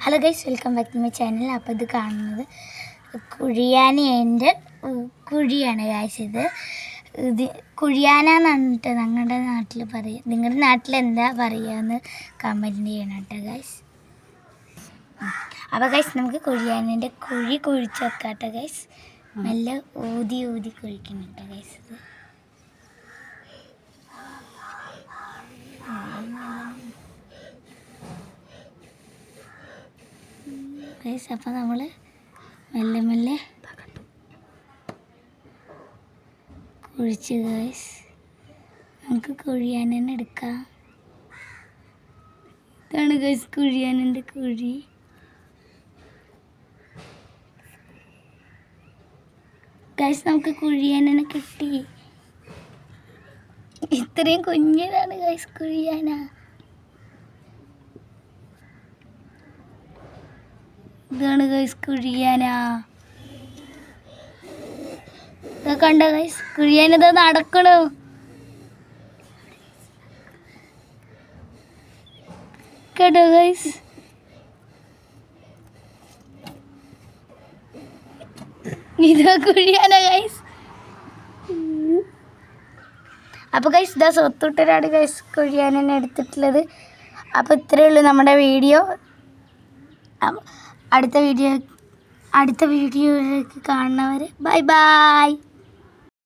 Hello guys welcome back to my channel അപ്പോൾ ഇത് കാണുന്നത് കുഴിയാനേന്റെ കുഴിയാണ് ഗൈസ് ഇത്. ഇത് കുഴിയാന എന്നാണ് കേട്ടോ ഞങ്ങളുടെ നാട്ടിൽ പറയുക നിങ്ങളുടെ നാട്ടിൽ എന്താ പറയുകയെന്ന് കമന്റ് ചെയ്യണം കേട്ടോ ഗൈസ് അപ്പോൾ ഗൈസ് നമുക്ക് കുഴിയാനേന്റെ കുഴി കുഴിച്ച് വെക്കാം കേട്ടോ ഗൈസ് നല്ല ഊതി ഊതി കുഴിക്കണം കേട്ടോ ഗൈസ് ഇത്. ഗൈസ് അപ്പോൾ നമ്മൾ മെല്ലെ മെല്ലെ കുഴിച്ച് ഗൈസ് നമുക്ക് കുഴിയാനെന്നെ എടുക്കാം. ഇതാണ് ഗൈസ് കുഴിയാനന്റെ കുഴി. ഗൈസ് നമുക്ക് കുഴിയാനെ കിട്ടി. ഇത്രയും കുഞ്ഞിതാണ് ഗൈസ് കുഴിയാന ഇതാണ് ഗൈസ് കുഴിയാന. കണ്ട ഗൈസ് കുഴിയാനത് നടക്കണു. കേട്ടോ ഗൈസ് ഇതാ കുഴിയാന ഗൈസ് അപ്പോൾ ഗൈസ് ഇതാ സ്വത്തുട്ടരാണ് ഗൈസ് കുഴിയാനെന്നെ എടുത്തിട്ടുള്ളത്. അപ്പോൾ ഇത്രേ ഉള്ളൂ നമ്മുടെ വീഡിയോ അടുത്ത വീഡിയോ അടുത്ത വീഡിയോയിലേക്ക് കാണുന്നവർ ബൈ ബൈ.